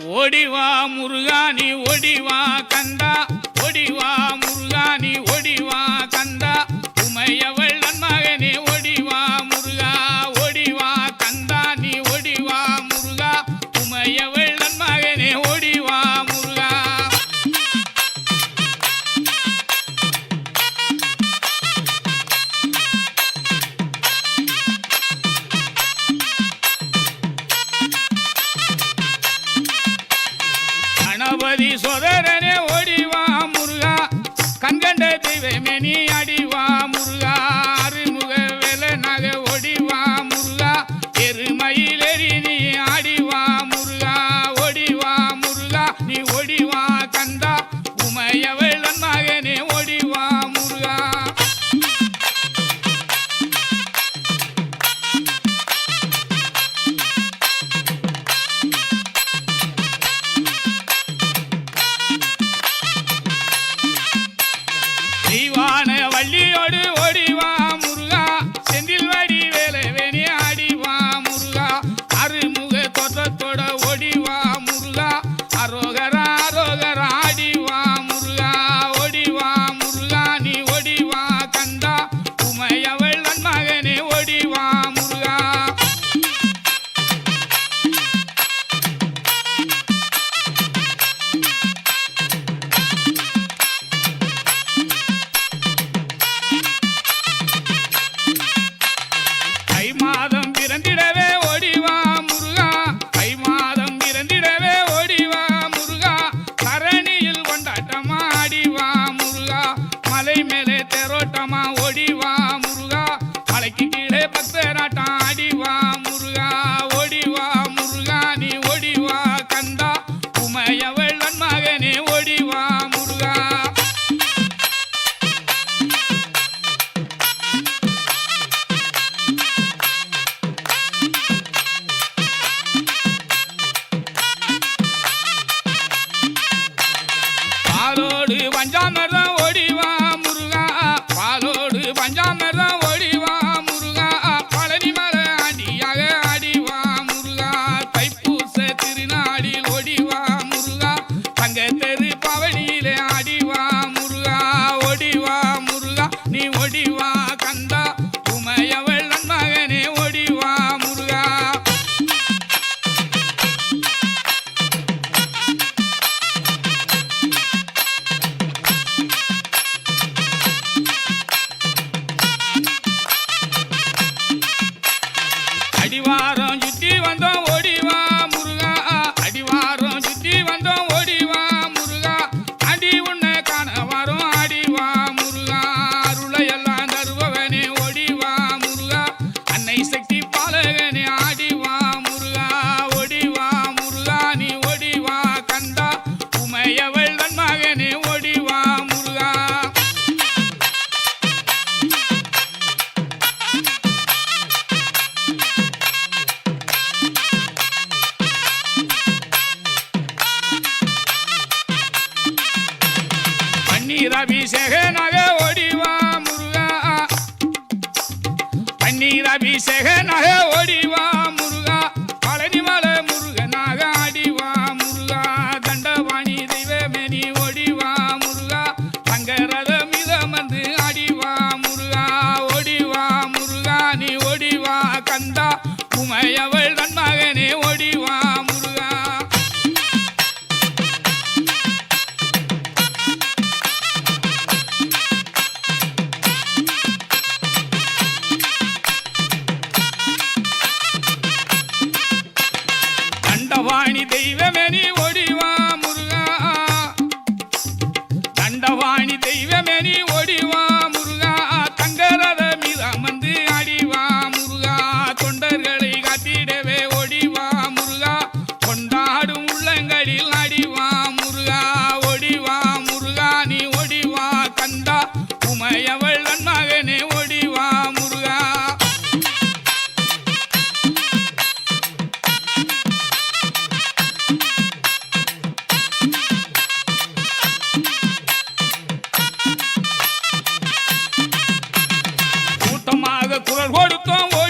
ஓடிவா முருகானி ஓடிவா கந்தா. ஓடிவா முருகானி ஓடிவா கந்தா. உமையவ me dijo, nene. Eh, eh, அறிவான வள்ளியோடு Dice que no es baby, me por ouro tão